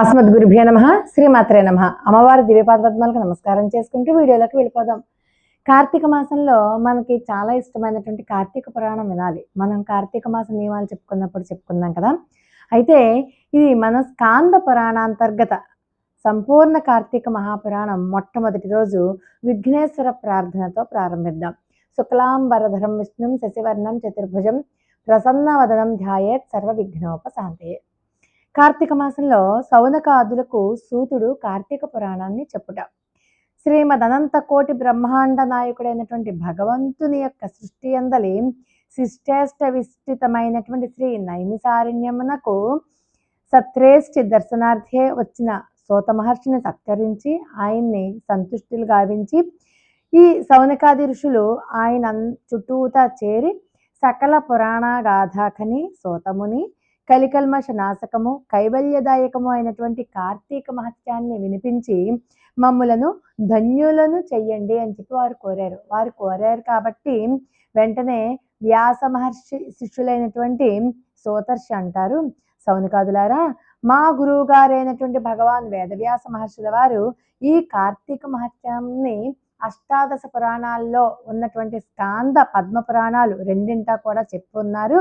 అస్మద్ గురుభ్యో నమ శ్రీమాత్రే నమ. అమ్మవారి దివ్యపాద పద్మాలకు నమస్కారం చేసుకుంటూ వీడియోలోకి వెళ్ళిపోదాం. కార్తీక మాసంలో మనకి చాలా ఇష్టమైనటువంటి కార్తీక పురాణం వినాలి. మనం కార్తీక మాస నియమాలు చెప్పుకున్నప్పుడు చెప్పుకుందాం కదా. అయితే ఇది మన స్కాంద పురాణాంతర్గత సంపూర్ణ కార్తీక మహాపురాణం మొట్టమొదటి రోజు విఘ్నేశ్వర ప్రార్థనతో ప్రారంభిద్దాం. శుక్లాంబరధరం విష్ణుం శశివర్ణం చతుర్భుజం ప్రసన్నవదనం ధ్యాయేత్ సర్వ విఘ్నోపశాంతయే కార్తీక మాసంలో సౌనకాదులకు సూతుడు కార్తీక పురాణాన్ని చెప్పుట. శ్రీమద్ అనంత కోటి బ్రహ్మాండ నాయకుడైనటువంటి భగవంతుని యొక్క సృష్టి అందలి శిష్టేష్ట విస్తృతమైనటువంటి శ్రీ నైమిసారణ్యమునకు సత్రేష్ఠి దర్శనార్థే వచ్చిన సోత మహర్షిని సత్కరించి ఆయన్ని సంతుష్టులు గావించి ఈ సౌనకాది ఋషులు ఆయన చుట్టూతా చేరి సకల పురాణ గాథాకని సోతముని కలికల్మష నాశకము కైవల్యదాయకము అయినటువంటి కార్తీక మహత్యాన్ని వినిపించి మమ్ములను ధన్యులను చెయ్యండి అని చెప్పి వారు కోరారు. వారు కోరారు కాబట్టి వెంటనే వ్యాస మహర్షి శిష్యులైనటువంటి సోతర్షి అంటారు. సౌనికాదులారా మా గురువు గారైనటువంటి భగవాన్ వేదవ్యాస మహర్షుల వారు ఈ కార్తీక మహత్యాన్ని అష్టాదశ పురాణాల్లో ఉన్నటువంటి స్కాంద పద్మ పురాణాలు రెండింటా కూడా చెప్పున్నారు.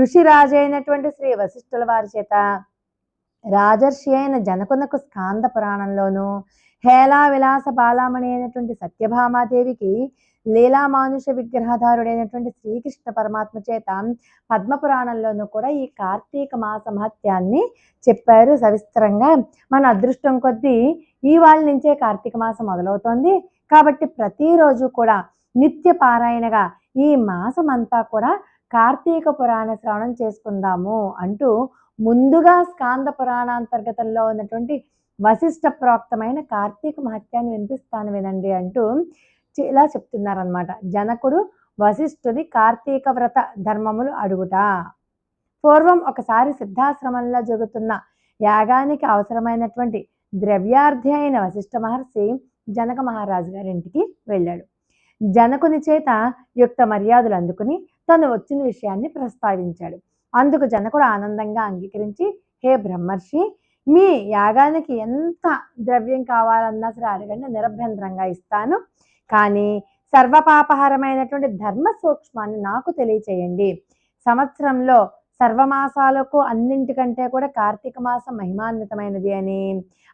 ఋషిరాజు అయినటువంటి శ్రీ వశిష్ఠుల వారి చేత రాజర్షి అయిన జనకునకు స్కాంద పురాణంలోను హేలా విలాస బాలామణి అయినటువంటి సత్యభామాదేవికి లీలా మానుష విగ్రహధారుడైనటువంటి శ్రీకృష్ణ పరమాత్మ చేత పద్మ పురాణంలోనూ కూడా ఈ కార్తీక మాస మహత్యాన్ని చెప్పారు. సవిస్తరంగా మన అదృష్టం కొద్దీ ఈ వాళ్ళ నుంచే కార్తీక మాసం మొదలవుతోంది. కాబట్టి ప్రతిరోజు కూడా నిత్య పారాయణగా ఈ మాసం అంతా కూడా కార్తీక పురాణ శ్రవణం చేసుకుందాము అంటూ ముందుగా స్కాంద పురాణాంతర్గతంలో ఉన్నటువంటి వశిష్ట ప్రోక్తమైన కార్తీక మహత్యాన్ని వినిపిస్తాను వినండి అంటూ ఇలా చెప్తున్నారనమాట జనకుడు వశిష్ఠుని కార్తీక వ్రత ధర్మములు అడుగుట. పూర్వం ఒకసారి సిద్ధాశ్రమంలో జరుగుతున్న యాగానికి అవసరమైనటువంటి ద్రవ్యార్థి అయిన వశిష్ఠ మహర్షి జనక మహారాజు గారింటికి వెళ్ళాడు. జనకుని చేత యుక్త మర్యాదలు అందుకుని తను వచ్చిన విషయాన్ని ప్రస్తావించాడు. అందుకు జనకుడు ఆనందంగా అంగీకరించి హే బ్రహ్మర్షి మీ యాగానికి ఎంత ద్రవ్యం కావాలన్నా సరే అడగండి నిరభ్యంతరంగా ఇస్తాను. కానీ సర్వపాపహరమైనటువంటి ధర్మ సూక్ష్మాన్ని నాకు తెలియచేయండి. సంవత్సరంలో సర్వమాసాలకు అన్నింటికంటే కూడా కార్తీక మాసం మహిమాన్వితమైనది అని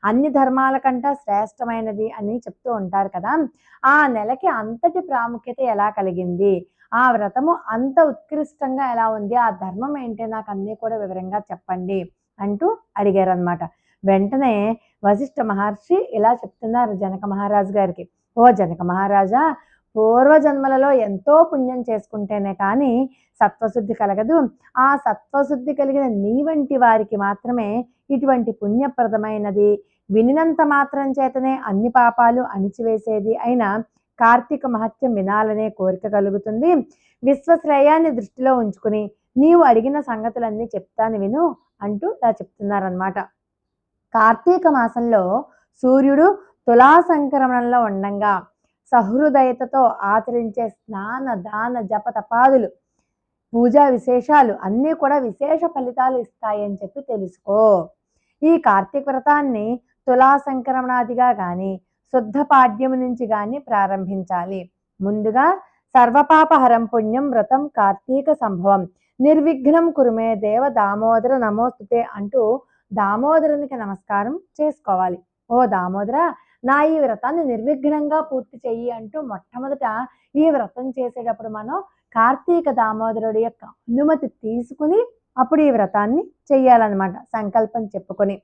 అన్ని ధర్మాల కంటే శ్రేష్టమైనది అని చెప్తూ ఉంటారు కదా. ఆ నెలకి అంతటి ప్రాముఖ్యత ఎలా కలిగింది? ఆ వ్రతము అంత ఉత్కృష్టంగా ఎలా ఉంది? ఆ ధర్మం ఏంటి? నాకు అన్నీ కూడా వివరంగా చెప్పండి అంటూ అడిగారు అనమాట వెంటనే వశిష్ఠ మహర్షి ఇలా చెప్తున్నారు జనక మహారాజు గారికి. ఓ జనక మహారాజా పూర్వజన్మలలో ఎంతో పుణ్యం చేసుకుంటేనే కానీ సత్వశుద్ధి కలగదు. ఆ సత్వశుద్ధి కలిగిన నీ వంటి వారికి మాత్రమే ఇటువంటి పుణ్యప్రదమైనది. వినినంత మాత్రం చేతనే అన్ని పాపాలు అణిచివేసేది అయిన కార్తీక మహత్యం వినాలనే కోరిక కలుగుతుంది. విశ్వశ్రేయాన్ని దృష్టిలో ఉంచుకుని నీవు అడిగిన సంగతులన్నీ చెప్తాను విను అంటూ ఇలా చెప్తున్నారనమాట కార్తీక మాసంలో సూర్యుడు తులా సంక్రమణంలో ఉండంగా సహృదయతతో ఆచరించే స్నాన దాన జప తపాదులు పూజా విశేషాలు అన్నీ కూడా విశేష ఫలితాలు ఇస్తాయని చెప్పి తెలుసుకో. ఈ కార్తీక వ్రతాన్ని తులా సంక్రమణాదిగా కానీ శుద్ధ పాడ్యము నుంచి కానీ ప్రారంభించాలి. ముందుగా సర్వపాపహరం పుణ్యం వ్రతం కార్తీక సంభవం. నిర్విఘ్నం కురుమే దేవ దామోదర నమోస్తుతే అంటూ దామోదరునికి నమస్కారం చేసుకోవాలి. ఓ దామోదర నా ఈ వ్రతాన్ని నిర్విఘ్నంగా పూర్తి చెయ్యి అంటూ మొట్టమొదట ఈ వ్రతం చేసేటప్పుడు మనం కార్తీక దామోదరుడి యొక్క అనుమతి తీసుకుని అప్పుడు ఈ వ్రతాన్ని చెయ్యాలన్నమాట సంకల్పం చెప్పుకొని.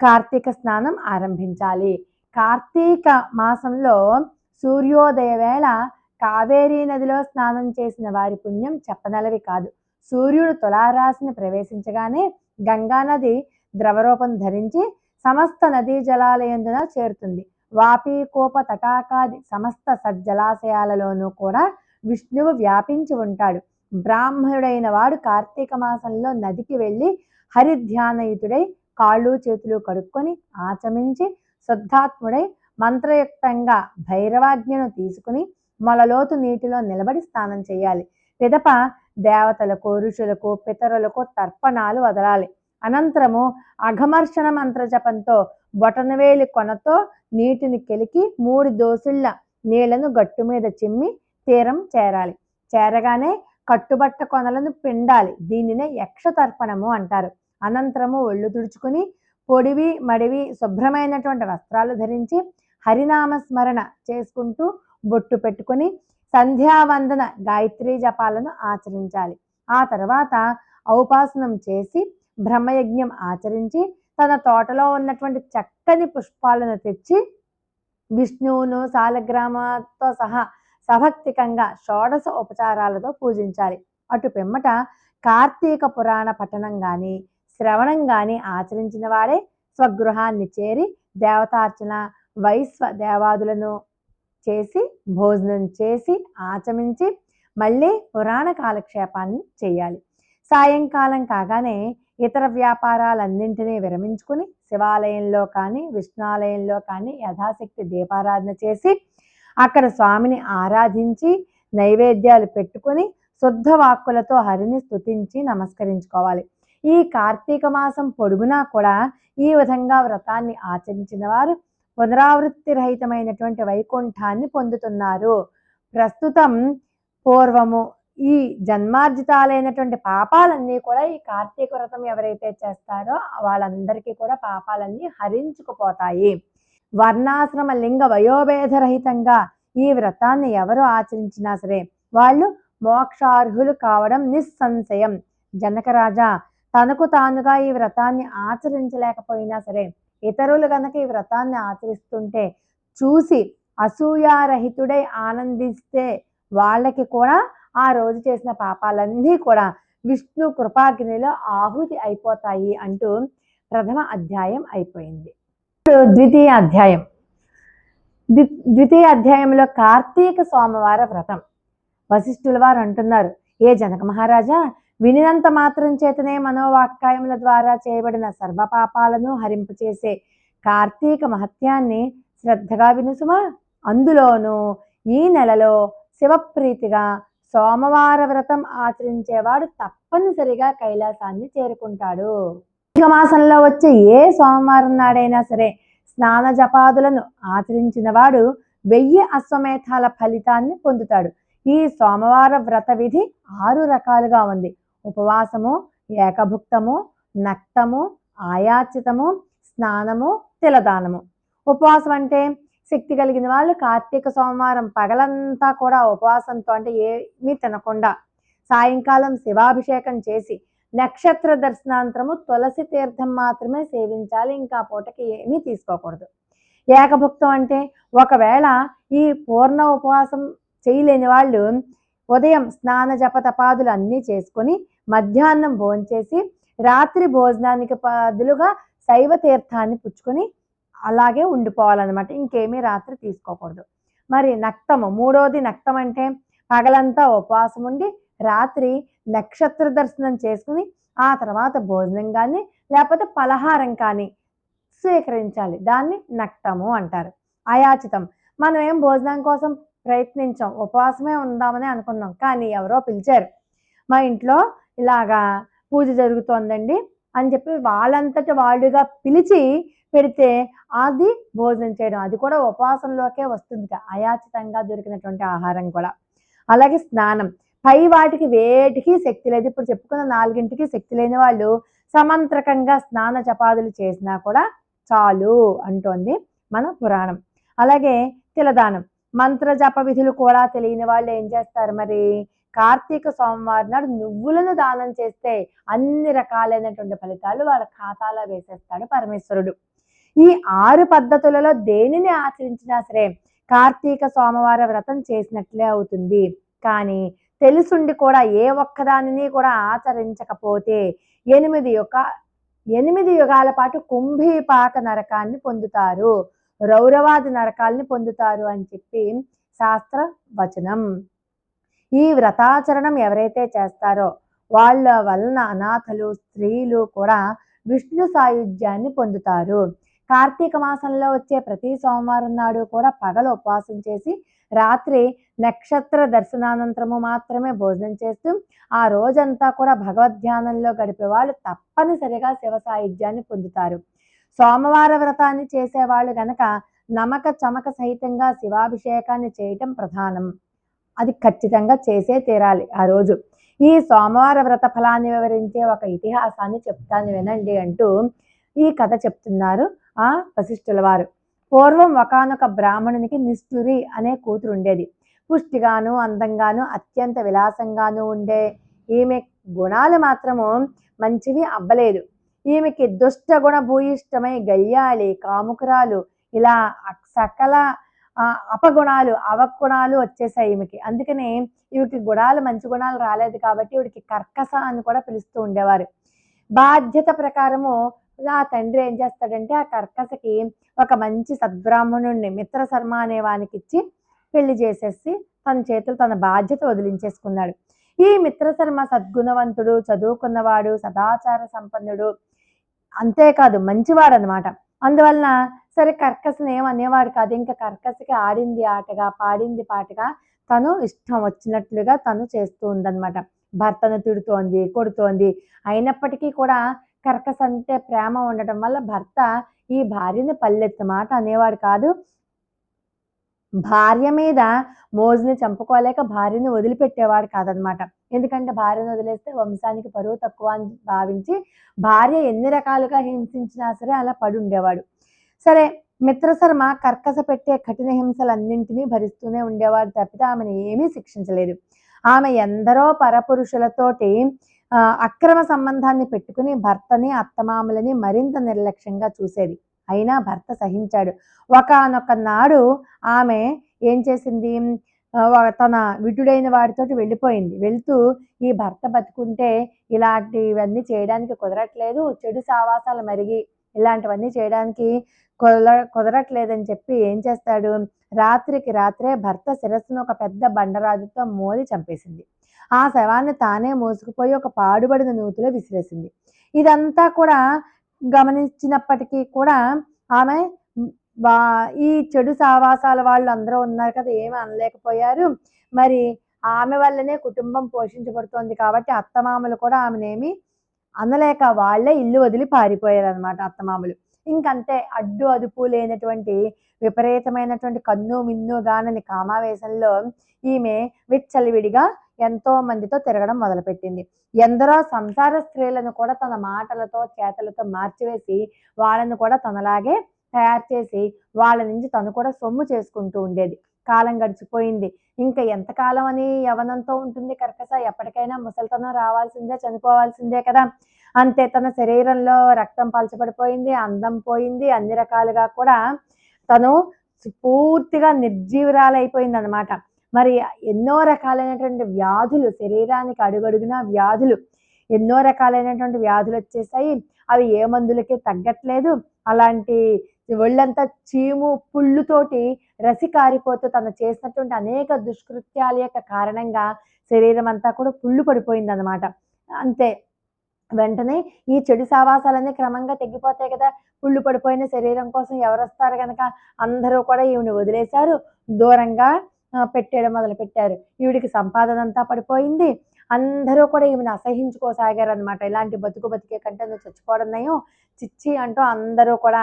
కార్తీక స్నానం ఆరంభించాలి. కార్తీక మాసంలో సూర్యోదయ వేళ కావేరీ నదిలో స్నానం చేసిన వారి పుణ్యం చెప్పనలవి కాదు. సూర్యుడు తులారాశిని ప్రవేశించగానే గంగానది ద్రవరూపం ధరించి సమస్త నదీ జలాలయందున చేరుతుంది. వాపీకోప తటాకాది సమస్త సజ్జలాశయాలలోనూ కూడా విష్ణువు వ్యాపించి ఉంటాడు. బ్రాహ్మణుడైన వాడు కార్తీక మాసంలో నదికి వెళ్ళి హరిధ్యానయుతుడై కాళ్ళు చేతులు కడుక్కొని ఆచమించి శుద్ధాత్ముడై మంత్రయుక్తంగా భైరవాజ్ఞను తీసుకుని మొలలోతు నీటిలో నిలబడి స్నానం చేయాలి. పిదప దేవతలకు ఋషులకు పితరులకు తర్పణాలు వదలాలి. అనంతరము అఘమర్షణ మంత్రజపంతో బొటనవేలి కొనతో నీటిని కెలికి మూడు దోసుళ్ళ నీళ్ళను గట్టు మీద చిమ్మి తీరం చేరాలి. చేరగానే కట్టుబట్ట కొనలను పిండాలి. దీనినే యక్ష తర్పణము అంటారు. అనంతరము ఒళ్ళు తుడుచుకుని పొడివి మడివి శుభ్రమైనటువంటి వస్త్రాలు ధరించి హరినామ స్మరణ చేసుకుంటూ బొట్టు పెట్టుకుని సంధ్యావందన గాయత్రీ జపాలను ఆచరించాలి. ఆ తర్వాత ఔపాసనం చేసి బ్రహ్మయజ్ఞం ఆచరించి తన తోటలో ఉన్నటువంటి చక్కని పుష్పాలను తెచ్చి విష్ణువును సాలగ్రామతో సహా సభక్తికంగా షోడశ ఉపచారాలతో పూజించాలి. అటు పిమ్మట కార్తీక పురాణ పఠనం గాని శ్రవణం గాని ఆచరించిన వాడే స్వగృహాన్ని చేరి దేవతార్చన వైశ్వ దేవాదులను చేసి భోజనం చేసి ఆచమించి మళ్ళీ పురాణ కాలక్షేపాన్ని చేయాలి. సాయంకాలం కాగానే ఇతర వ్యాపారాలన్నింటినీ విరమించుకుని శివాలయంలో కానీ విష్ణాలయంలో కానీ యథాశక్తి దీపారాధన చేసి అక్కడ స్వామిని ఆరాధించి నైవేద్యాలు పెట్టుకుని శుద్ధ వాక్కులతో హరిని స్థుతించి నమస్కరించుకోవాలి. ఈ కార్తీక మాసం పొడుగునా కూడా ఈ విధంగా వ్రతాన్ని ఆచరించిన వారు పునరావృత్తి రహితమైనటువంటి వైకుంఠాన్ని పొందుతున్నారు. ప్రస్తుతం పూర్వము ఈ జన్మార్జితాలైనటువంటి పాపాలన్నీ కూడా ఈ కార్తీక వ్రతం ఎవరైతే చేస్తారో వాళ్ళందరికీ కూడా పాపాలన్నీ హరించుకుపోతాయి. వర్ణాశ్రమ లింగ వయోభేదరహితంగా ఈ వ్రతాన్ని ఎవరు ఆచరించినా సరే వాళ్ళు మోక్షార్హులు కావడం నిస్సంశయం. జనకరాజా తనకు తానుగా ఈ వ్రతాన్ని ఆచరించలేకపోయినా సరే ఇతరులు గనక ఈ వ్రతాన్ని ఆచరిస్తుంటే చూసి అసూయారహితుడై ఆనందిస్తే వాళ్ళకి కూడా ఆ రోజు చేసిన పాపాలన్నీ కూడా విష్ణు కృపాగ్నిలో ఆహుతి అయిపోతాయి అంటూ ప్రథమ అధ్యాయం అయిపోయింది. ఇప్పుడు ద్వితీయ అధ్యాయం. ద్వి- ద్వితీయ అధ్యాయంలో కార్తీక సోమవార వ్రతం. వశిష్ఠుల వారు అంటున్నారు ఏ జనక మహారాజా వినినంత మాత్రం చేతనే మనోవాక్కాయముల ద్వారా చేయబడిన సర్వ పాపాలను హరింపచేసే కార్తీక మహత్యాన్ని శ్రద్ధగా వినుసుమా? అందులోనూ ఈ నెలలో శివప్రీతిగా సోమవార వ్రతం ఆచరించేవాడు తప్పనిసరిగా కైలాసాన్ని చేరుకుంటాడు. కార్తీక మాసంలో వచ్చే ఏ సోమవారం నాడైనా సరే స్నాన జపాదులను ఆచరించిన వాడు వెయ్యి అశ్వమేధాల ఫలితాన్ని పొందుతాడు. ఈ సోమవార వ్రత విధి ఆరు రకాలుగా ఉంది. ఉపవాసము ఏకభుక్తము నక్తము ఆయాచితము స్నానము తిలదానము. ఉపవాసం అంటే శక్తి కలిగిన వాళ్ళు కార్తీక సోమవారం పగలంతా కూడా ఉపవాసంతో అంటే ఏమీ తినకుండా సాయంకాలం శివాభిషేకం చేసి నక్షత్ర దర్శనాంతరము తులసి తీర్థం మాత్రమే సేవించాలి. ఇంకా పూటకి ఏమీ తీసుకోకూడదు. ఏకభుక్తం అంటే ఒకవేళ ఈ పూర్ణ ఉపవాసం చేయలేని వాళ్ళు ఉదయం స్నాన జపతపాదులు అన్నీ చేసుకొని మధ్యాహ్నం భోంచేసి రాత్రి భోజనానికి బదులుగా శైవ తీర్థాన్ని పుచ్చుకొని అలాగే ఉండిపోవాలన్నమాట. ఇంకేమీ రాత్రి తీసుకోకూడదు. మరి నక్తము మూడోది నక్తం అంటే పగలంతా ఉపవాసం ఉండి రాత్రి నక్షత్ర దర్శనం చేసుకుని ఆ తర్వాత భోజనం కానీ లేకపోతే పలహారం కానీ స్వీకరించాలి. దాన్ని నక్తము అంటారు. అయాచితం. మనం ఏం భోజనం కోసం ప్రయత్నించాం? ఉపవాసమే ఉందామని అనుకున్నాం కానీ ఎవరో పిలిచారు. మా ఇంట్లో ఇలాగా పూజ జరుగుతోందండి అని చెప్పి వాళ్ళంతటి వాళ్ళుగా పిలిచి పెడితే అది భోజనం చేయడం అది కూడా ఉపవాసంలోకే వస్తుంది అయాచితంగా దొరికినటువంటి ఆహారం కూడా. అలాగే స్నానం. పై వాటికి వేటికి శక్తి లేదు. ఇప్పుడు చెప్పుకున్న నాలుగింటికి శక్తి లేని వాళ్ళు సమంత్రకంగా స్నాన జపాదులు చేసినా కూడా చాలు అంటోంది మన పురాణం. అలాగే తిలదానం. మంత్ర జప విధులు కూడా తెలియని వాళ్ళు ఏం చేస్తారు మరి? కార్తీక సోమవారం నాడు నువ్వులను దానం చేస్తే అన్ని రకాలైనటువంటి ఫలితాలు వాళ్ళ ఖాతాలో వేసేస్తాడు పరమేశ్వరుడు. ఈ ఆరు పద్ధతులలో దేనిని ఆచరించినా సరే కార్తీక సోమవార వ్రతం చేసినట్లే అవుతుంది. కానీ తెలుసుండి కూడా ఏ ఒక్కదానిని కూడా ఆచరించకపోతే ఎనిమిది యొక్క ఎనిమిది యుగాల పాటు కుంభీపాక నరకాన్ని పొందుతారు. రౌరవాది నరకాల్ని పొందుతారు అని చెప్పి శాస్త్ర వచనం. ఈ వ్రతాచరణం ఎవరైతే చేస్తారో వాళ్ళ వలన అనాథలు స్త్రీలు కూడా విష్ణు సాయుధ్యాన్ని పొందుతారు. కార్తీక మాసంలో వచ్చే ప్రతి సోమవారం నాడు కూడా పగలు ఉపవాసం చేసి రాత్రి నక్షత్ర దర్శనానంతరము మాత్రమే భోజనం చేస్తూ ఆ రోజంతా కూడా భగవద్ధ్యానంలో గడిపే వాళ్ళు తప్పనిసరిగా శివ సాయుధ్యాన్ని పొందుతారు. సోమవార వ్రతాన్ని చేసేవాళ్ళు గనక నమక చమక సహితంగా శివాభిషేకాన్ని చేయటం ప్రధానం. అది ఖచ్చితంగా చేసే తీరాలి ఆ రోజు. ఈ సోమవార వ్రత ఫలాన్ని వివరించే ఒక ఇతిహాసాన్ని చెప్తాను వినండి అంటూ ఈ కథ చెప్తున్నారు. ఆ వశిష్ఠుల వారు పూర్వం ఒకనొక బ్రాహ్మణునికి నిష్ఠురి అనే కూతురు ఉండేది పుష్టిగాను అందంగాను అత్యంత విలాసంగాను ఉండే ఈమె గుణాలు మాత్రము మంచివి అబ్బలేదు ఈమెకి దుష్ట గుణ భూయిష్టమై గయ్యాలి కాముకురాలు ఇలా సకల అపగుణాలు అవగుణాలు వచ్చేసాయి ఈమెకి. అందుకనే ఈమెకి గుణాలు మంచి గుణాలు రాలేదు కాబట్టి ఈవిడికి కర్కస అని కూడా పిలుస్తూ ఉండేవారు. బాధ్యత ప్రకారము ఆ తండ్రి ఏం చేస్తాడంటే ఆ కర్కసకి ఒక మంచి సద్బ్రాహ్మణుణ్ణి మిత్ర శర్మ అనే వానికి ఇచ్చి పెళ్ళి చేసేసి తన చేతులు తన బాధ్యత వదిలించేసుకున్నాడు. ఈ మిత్రశర్మ సద్గుణవంతుడు చదువుకున్నవాడు సదాచార సంపన్నుడు అంతేకాదు మంచివాడు అనమాట అందువలన సరే కర్కసని ఏమనేవాడు కాదు ఇంకా కర్కసకి ఆడింది ఆటగా పాడింది పాటగా తను ఇష్టం వచ్చినట్లుగా తను చేస్తూ ఉందన్నమాట. భర్తను తిడుతోంది కొడుతోంది అయినప్పటికీ కూడా కర్కస అంటే ప్రేమ ఉండటం వల్ల భర్త ఈ భార్యని పల్లెత్తు మాట అనేవాడు కాదు. భార్య మీద మోజుని చంపుకోలేక భార్యని వదిలిపెట్టేవాడు కాదనమాట. ఎందుకంటే భార్యను వదిలేస్తే వంశానికి పరువు తక్కువ అని భావించి భార్య ఎన్ని రకాలుగా హింసించినా సరే అలా పడి ఉండేవాడు సరే మిత్రశర్మ కర్కస పెట్టే కఠిన హింసలన్నింటినీ భరిస్తూనే ఉండేవాడు తప్పితే ఆమెను ఏమీ శిక్షించలేదు. ఆమె ఎందరో పరపురుషులతోటి అక్రమ సంబంధాన్ని పెట్టుకుని భర్తని అత్తమామలని మరింత నిర్లక్ష్యంగా చూసేది. అయినా భర్త సహించాడు. ఒకనొక నాడు ఆమె ఏం చేసింది? తన విటుడైన వాడితోటి వెళ్ళిపోయింది. వెళ్తూ ఈ భర్త బతుకుంటే ఇలాంటివన్నీ చేయడానికి కుదరట్లేదు. చెడు సావాసాలు మరిగి ఇలాంటివన్నీ చేయడానికి కుదర కుదరట్లేదని చెప్పి ఏం చేస్తాడు? రాత్రికి రాత్రే భర్త శిరస్సును ఒక పెద్ద బండరాజుతో మోది చంపేసింది. ఆ శవాన్ని తానే మోసుకుపోయి ఒక పాడుబడిన నూతిలో విసిరేసింది. ఇదంతా కూడా గమనించినప్పటికీ కూడా ఆమె ఈ చెడు సావాసాల వాళ్ళు అందరూ ఉన్నారు కదా ఏమి అనలేకపోయారు. మరి ఆమె వల్లనే కుటుంబం పోషించబడుతోంది కాబట్టి అత్తమామలు కూడా ఆమెనేమి అనలేక వాళ్ళే ఇల్లు వదిలి పారిపోయారు అనమాట అత్తమామలు. ఇంకంతే అడ్డు అదుపు లేనటువంటి విపరీతమైనటువంటి కన్ను మిన్ను గానని కామావేశంలో ఈమె విచ్చలివిడిగా ఎంతో మందితో తిరగడం మొదలుపెట్టింది. ఎందరో సంసార స్త్రీలను కూడా తన మాటలతో చేతలతో మార్చివేసి వాళ్ళను కూడా తనలాగే తయారు చేసి వాళ్ళ నుంచి తను కూడా సొమ్ము చేసుకుంటూ ఉండేది. కాలం గడిచిపోయింది. ఇంకా ఎంతకాలం అని యవనంతో ఉంటుంది కర్కస ఎప్పటికైనా ముసలితనం రావాల్సిందే చనిపోవాల్సిందే కదా. అంతే తన శరీరంలో రక్తం పలచబడిపోయింది అందం పోయింది అన్ని రకాలుగా కూడా తను పూర్తిగా నిర్జీవరాలైపోయింది అనమాట మరి ఎన్నో రకాలైనటువంటి వ్యాధులు శరీరానికి అడుగడుగున వ్యాధులు ఎన్నో రకాలైనటువంటి వ్యాధులు వచ్చేసాయి. అవి ఏ మందులకి తగ్గట్లేదు. అలాంటి ఒళ్ళంతా చీము పుళ్ళుతోటి రసి కారిపోతూ తను చేసినటువంటి అనేక దుష్కృత్యాల యొక్క కారణంగా శరీరం అంతా కూడా పుళ్ళు పడిపోయింది అనమాట అంతే. వెంటనే ఈ చెడు సావాసాలన్నీ క్రమంగా తగ్గిపోతాయి కదా. పుళ్ళు పడిపోయిన శరీరం కోసం ఎవరు వస్తారు కనుక అందరూ కూడా ఈవిని వదిలేశారు. దూరంగా పెట్టేయడం మొదలు పెట్టారు ఈవిడికి సంపాదన అంతా పడిపోయింది. అందరూ కూడా ఈమెను అసహించుకోసాగారు అనమాట ఇలాంటి బతుకు బతికే కంటే నువ్వు చచ్చిపోవడం నయం? చిచ్చి అంటూ అందరూ కూడా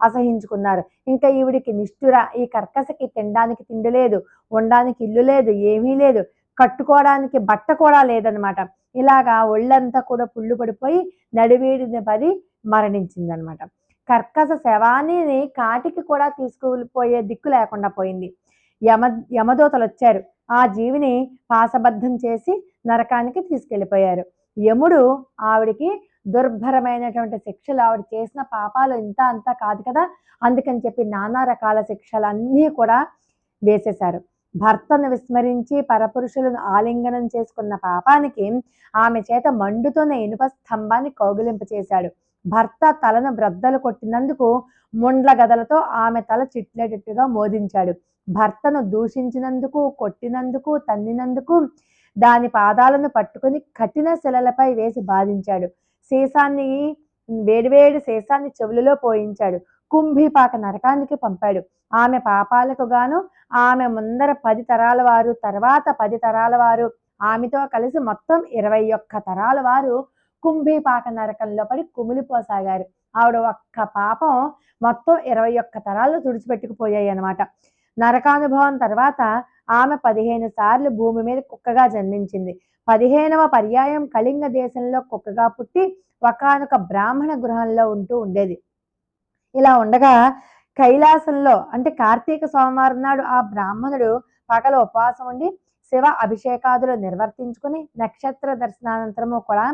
అసహించుకున్నారు. ఇంకా ఈవిడికి నిష్ఠుర ఈ కర్కసకి తినడానికి తిండి లేదు ఉండడానికి ఇల్లు లేదు ఏమీ లేదు కట్టుకోవడానికి బట్ట కూడా లేదనమాట ఇలాగా ఒళ్ళంతా కూడా పుళ్ళు పడిపోయి నడివేడిని పది మరణించిందనమాట కర్కస శవాన్ని కాటికి కూడా తీసుకుపోయే దిక్కు లేకుండా పోయింది. యమ యమదూతలు వచ్చారు ఆ జీవిని పాసబద్ధం చేసి నరకానికి తీసుకెళ్ళిపోయారు. యముడు ఆవిడికి దుర్భరమైనటువంటి శిక్షలు ఆవిడ చేసిన పాపాలు ఇంత అంతా కాదు కదా. అందుకని చెప్పి నానా రకాల శిక్షలు అన్నీ కూడా వేసేశారు. భర్తను విస్మరించి పరపురుషులను ఆలింగనం చేసుకున్న పాపానికి ఆమె చేత మండుతున్న ఇనుప స్తంభాన్ని కౌగులింపు చేశాడు. భర్త తలను బ్రద్దలు కొట్టినందుకు ముండ్ల గదలతో ఆమె తల చిట్లేటట్టుగా మోదించాడు. భర్తను దూషించినందుకు కొట్టినందుకు తన్నినందుకు దాని పాదాలను పట్టుకుని కఠిన శిలలపై వేసి బాధించాడు. సీసాన్ని వేడివేడి సీసాన్ని చెవులలో పోయించాడు. కుంభీపాక నరకానికి పంపాడు. ఆమె పాపాలకు గాను ఆమె ముందర పది తరాల వారు తర్వాత పది తరాల వారు ఆమెతో కలిసి మొత్తం ఇరవై ఒక్క తరాల వారు కుంభీపాక నరకంలో పడి కుమిలిపోసాగారు. ఆవిడ ఒక్క పాపం మొత్తం ఇరవై ఒక్క తరాలు తుడిచిపెట్టుకుపోయాయి అనమాట నరకానుభవం తర్వాత ఆమె పదిహేను సార్లు భూమి మీద కుక్కగా జన్మించింది. పదిహేనవ పర్యాయం కళింగ దేశంలో కుక్కగా పుట్టి ఒకనొక బ్రాహ్మణ గృహంలో ఉంటూ ఉండేది. ఇలా ఉండగా కైలాసంలో అంటే కార్తీక సోమవారం నాడు ఆ బ్రాహ్మణుడు పగల ఉపవాసం ఉండి శివ అభిషేకాదులు నిర్వర్తించుకుని నక్షత్ర దర్శనానంతరము కూడా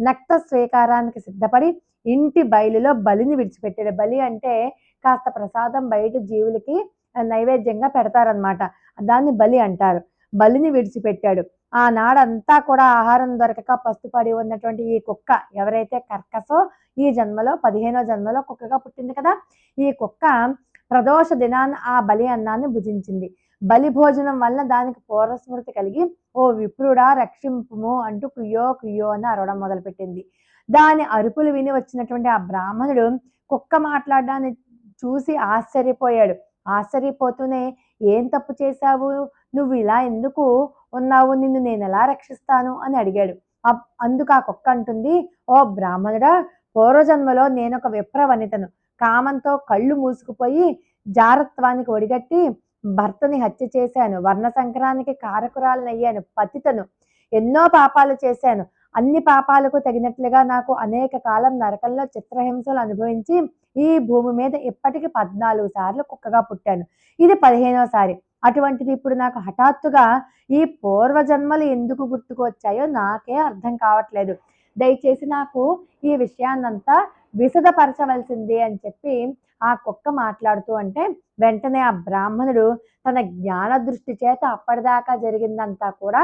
నక్త స్వీకారానికి సిద్ధపడి ఇంటి బయలులో బలిని విడిచిపెట్టాడు. బలి అంటే కాస్త ప్రసాదం బయట జీవులకి నైవేద్యంగా పెడతారనమాట దాన్ని బలి అంటారు. బలిని విడిచిపెట్టాడు. ఆ నాడంతా కూడా ఆహారం దొరకక పస్తుపడి ఉన్నటువంటి ఈ కుక్క ఎవరైతే కర్కసో ఈ జన్మలో పదిహేనో జన్మలో కుక్కగా పుట్టింది కదా ఈ కుక్క ప్రదోష దినాన్ని ఆ బలి అన్నాన్ని భుజించింది. బలి భోజనం వల్ల దానికి పూర్వస్మృతి కలిగి ఓ విప్రుడా రక్షింపుము అంటూ కుయ్యో కుయ్యో అని అరవడం మొదలుపెట్టింది. దాని అరుపులు విని వచ్చినటువంటి ఆ బ్రాహ్మణుడు కుక్క మాట్లాడడాన్ని చూసి ఆశ్చర్యపోయాడు. ఆశ్చర్యపోతూనే ఏం తప్పు చేశావు? నువ్వు ఇలా ఎందుకు ఉన్నావు? నిన్ను నేను ఎలా రక్షిస్తాను? అని అడిగాడు. అందుకు ఆ కుక్క అంటుంది ఓ బ్రాహ్మణుడా పూర్వజన్మలో నేను ఒక విప్ర వనితను కామంతో కళ్ళు మూసుకుపోయి జారత్వానికి ఒడిగట్టి భర్తని హత్య చేశాను. వర్ణ సంక్రానికి కారకురాలనయ్యాను. పతితను. ఎన్నో పాపాలు చేశాను. అన్ని పాపాలకు తగినట్లుగా నాకు అనేక కాలం నరకంలో చిత్రహింసలు అనుభవించి ఈ భూమి మీద ఇప్పటికి పద్నాలుగు సార్లు కుక్కగా పుట్టాను. ఇది పదిహేనోసారి అటువంటిది ఇప్పుడు నాకు హఠాత్తుగా ఈ పూర్వజన్మలు ఎందుకు గుర్తుకొచ్చాయో నాకే అర్థం కావట్లేదు. దయచేసి నాకు ఈ విషయాన్నంతా విశదపరచవలసింది అని చెప్పి ఆ కుక్క మాట్లాడుతూ అంటే వెంటనే ఆ బ్రాహ్మణుడు తన జ్ఞాన దృష్టి చేత అప్పటిదాకా జరిగిందంతా కూడా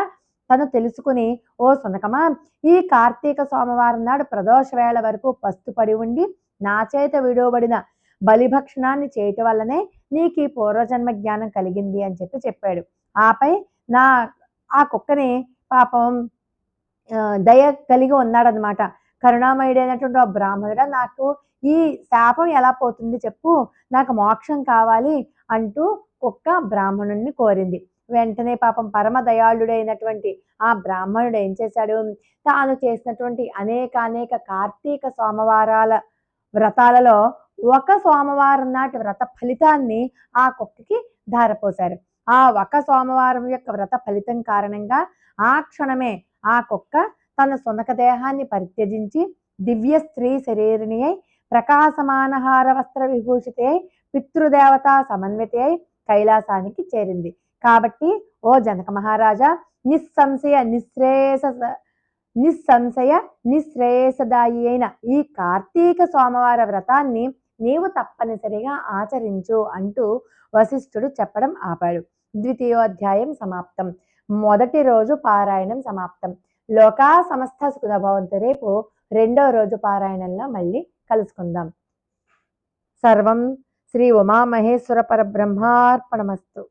తను తెలుసుకుని ఓ సునకమా ఈ కార్తీక సోమవారం నాడు ప్రదోష వేళ వరకు పస్తుపడి ఉండి నా చేత విడవబడిన బలిభక్షణాన్ని చేయటం వల్లనే నీకు ఈ పూర్వజన్మ జ్ఞానం కలిగింది అని చెప్పి చెప్పాడు. ఆపై నా ఆ కుక్కని పాపం దయ కలిగి ఉన్నాడనమాట కరుణామయుడైనటువంటి ఆ బ్రాహ్మణుడు నాకు ఈ శాపం ఎలా పోతుంది చెప్పు నాకు మోక్షం కావాలి అంటూ కుక్క బ్రాహ్మణుణ్ణి కోరింది. వెంటనే పాపం పరమ దయాళుడైనటువంటి ఆ బ్రాహ్మణుడు ఏం చేశాడు? తాను చేసినటువంటి అనేక అనేక కార్తీక సోమవారాల వ్రతాలలో ఒక సోమవారం నాటి వ్రత ఫలితాన్ని ఆ కుక్కకి ధారపోశారు. ఆ ఒక సోమవారం యొక్క వ్రత ఫలితం కారణంగా ఆ క్షణమే ఆ కుక్క తన సునక దేహాన్ని పరిత్యజించి దివ్య స్త్రీ శరీరిణి అయి ప్రకాశమానహార వస్త్ర విభూషితే పితృదేవత సమన్వితే అయి కైలాసానికి చేరింది. కాబట్టి ఓ జనక మహారాజా నిస్సంశయ నిశ్రేయస నిస్సంశయ నిశ్రేయసదాయి అయిన ఈ కార్తీక సోమవార వ్రతాన్ని నీవు తప్పనిసరిగా ఆచరించు అంటూ వశిష్ఠుడు చెప్పడం ఆపాడు. ద్వితీయోధ్యాయం సమాప్తం. మొదటి రోజు పారాయణం సమాప్తం. లోకా సమస్త సుఖభవంతు రేపు రెండో రోజు పారాయణంలో మళ్ళీ కలుసుకుందాం. సర్వం శ్రీ ఉమామహేశ్వర పరబ్రహ్మార్పణమస్తు.